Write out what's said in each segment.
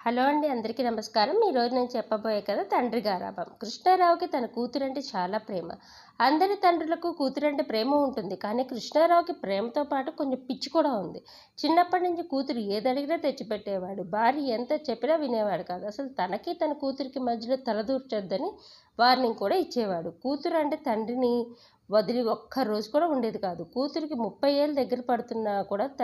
Hello అండి అందరికీ నమస్కారం. ఈరోజు నేను చెప్పబోయే కదా తండ్రి గారాభం. కృష్ణారావుకి తన కూతురంటే చాలా ప్రేమ. అందరి తండ్రులకు కూతురంటే ప్రేమ ఉంటుంది. కానీ కృష్ణారావుకి ప్రేమతో పాటు కొంచెం పిచ్చి కూడా ఉంది. చిన్నప్పటి నుంచి కూతురు ఏదడిగినా తెచ్చిపెట్టేవాడు. భార్య ఎంత చెప్పినా వినేవాడు కాదు. అసలు తనకి తన కూతురికి మధ్యలో తలదూర్చొద్దని వార్నింగ్ కూడా ఇచ్చేవాడు. కూతురు అంటే తండ్రిని వదిలి ఒక్క రోజు కూడా ఉండేది కాదు. కూతురికి ముప్పై ఏళ్ళ దగ్గర పడుతున్నా కూడా త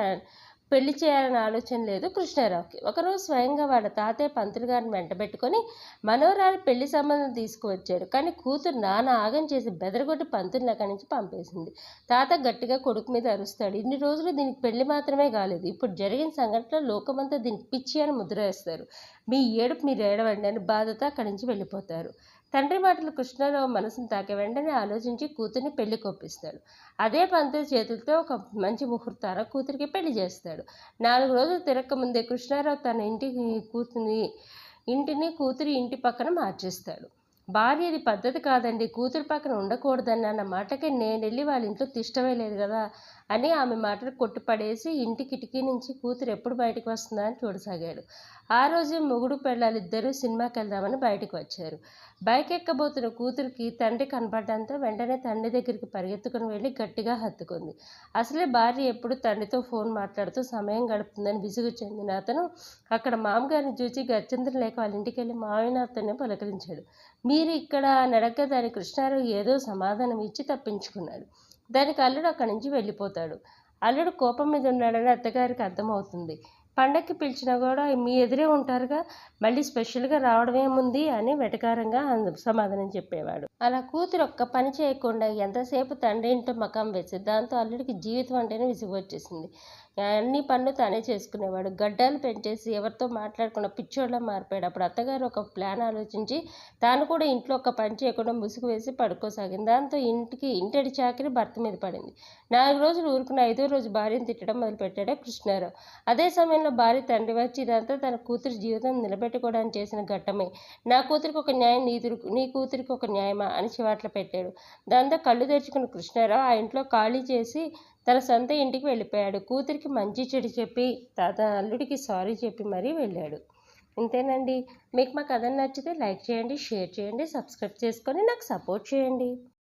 పెళ్ళి చేయాలనే ఆలోచన లేదు కృష్ణారావుకి. ఒకరోజు స్వయంగా వాళ్ళ తాతయ్య పంతులు గారిని వెంటబెట్టుకొని మనోరాలు పెళ్ళి సంబంధం తీసుకువచ్చాడు. కానీ కూతురు నాన్న ఆగం చేసి బెదరగొట్టి పంతుల్ని అక్కడి నుంచి పంపేసింది. తాత గట్టిగా కొడుకు మీద అరుస్తాడు. ఇన్ని రోజులు దీనికి పెళ్ళి మాత్రమే కాలేదు. ఇప్పుడు జరిగిన సంఘటనలో లోకమంతా దీనికి పిచ్చి అని ముద్ర వేస్తారు. మీ ఏడుపు మీరు ఏడవండి అని బాధతో అక్కడి నుంచి వెళ్ళిపోతారు. తండ్రి మాటలు కృష్ణారావు మనసును తాకే వెంటనే ఆలోచించి కూతుర్ని పెళ్ళి కొప్పిస్తాడు అదే పంత చేతులతో ఒక మంచి ముహూర్తాన కూతురికి పెళ్ళి చేస్తాడు. నాలుగు రోజులు తిరక్క ముందే కృష్ణారావు తన ఇంటికి కూతుని ఇంటిని కూతురి ఇంటి పక్కన మార్చేస్తాడు. భార్యది పద్ధతి కాదండి. కూతురు పక్కన ఉండకూడదని అన్న మాటకి నేను వెళ్ళి వాళ్ళ ఇంట్లో తిష్టమే లేదు కదా అని ఆమె మాటలు కొట్టుపడేసి ఇంటి కిటికీ నుంచి కూతురు ఎప్పుడు బయటకు వస్తుందా అని చూడసాగాడు. ఆ రోజే మొగుడు పెళ్ళాలిద్దరూ సినిమాకి వెళ్దామని బయటకు వచ్చారు. బైక్ ఎక్కబోతున్న కూతురికి తండ్రి కనపడడంతో వెంటనే తండ్రి దగ్గరికి పరిగెత్తుకుని వెళ్ళి గట్టిగా హత్తుకుంది. అసలే భార్య ఎప్పుడు తండ్రితో ఫోన్ మాట్లాడుతూ సమయం గడుపుతుందని విసుగు చెందిన అతను అక్కడ మామగారిని చూసి గచ్చంద్రం లేక వాళ్ళ ఇంటికి వెళ్ళి మావినాథ్తోనే పలకరించాడు. మీ మీరు ఇక్కడ నడక దాని కృష్ణారావు ఏదో సమాధానం ఇచ్చి తప్పించుకున్నాడు. దానికి అల్లుడు అక్కడి నుంచి వెళ్ళిపోతాడు. అల్లుడు కోపం మీద ఉన్నాడని అత్తగారికి అర్థమవుతుంది. పండక్కి పిలిచినా కూడా మీ ఎదురే ఉంటారుగా మళ్ళీ స్పెషల్గా రావడం ఏముంది అని వెటకారంగా సమాధానం చెప్పేవాడు. అలా కూతురు ఒక్క పని చేయకుండా ఎంతసేపు తండ్రి ఇంటో మకాం వేసి దాంతో అల్లుడికి జీవితం అంటేనే విసుగు వచ్చేసింది. అన్ని పనులు తానే చేసుకునేవాడు. గడ్డాలు పెంచేసి ఎవరితో మాట్లాడకుండా పిచ్చోళ్ళ మారిపోయాడు. అప్పుడు అత్తగారు ఒక ప్లాన్ ఆలోచించి తాను కూడా ఇంట్లో ఒక పని చేయకుండా ముసుగు వేసి పడుకోసాగింది. దాంతో ఇంటికి ఇంటడి చాకిరి భర్త మీద పడింది. నాలుగు రోజులు ఊరుకున్న ఐదో రోజు భార్యను తిట్టడం మొదలుపెట్టాడు కృష్ణారావు. అదే సమయంలో భార్య తండ్రి వచ్చి ఇదంతా తన కూతురి జీవితం నిలబెట్టుకోవడానికి చేసిన ఘట్టమే. నా కూతురికి ఒక న్యాయం నీ నీ కూతురికి ఒక న్యాయమా అని చివాట్లు పెట్టాడు. దాంతో కళ్ళు తెరుచుకున్న కృష్ణారావు ఆ ఇంట్లో ఖాళీ చేసి తన సొంత ఇంటికి వెళ్ళిపోయాడు. కూతురికి మంచి చెడు చెప్పి తాత అల్లుడికి సారీ చెప్పి మరీ వెళ్ళాడు. ఇంతేనండి. మీకు మా కథ నచ్చితే లైక్ చేయండి షేర్ చేయండి సబ్స్క్రైబ్ చేసుకొని నాకు సపోర్ట్ చేయండి.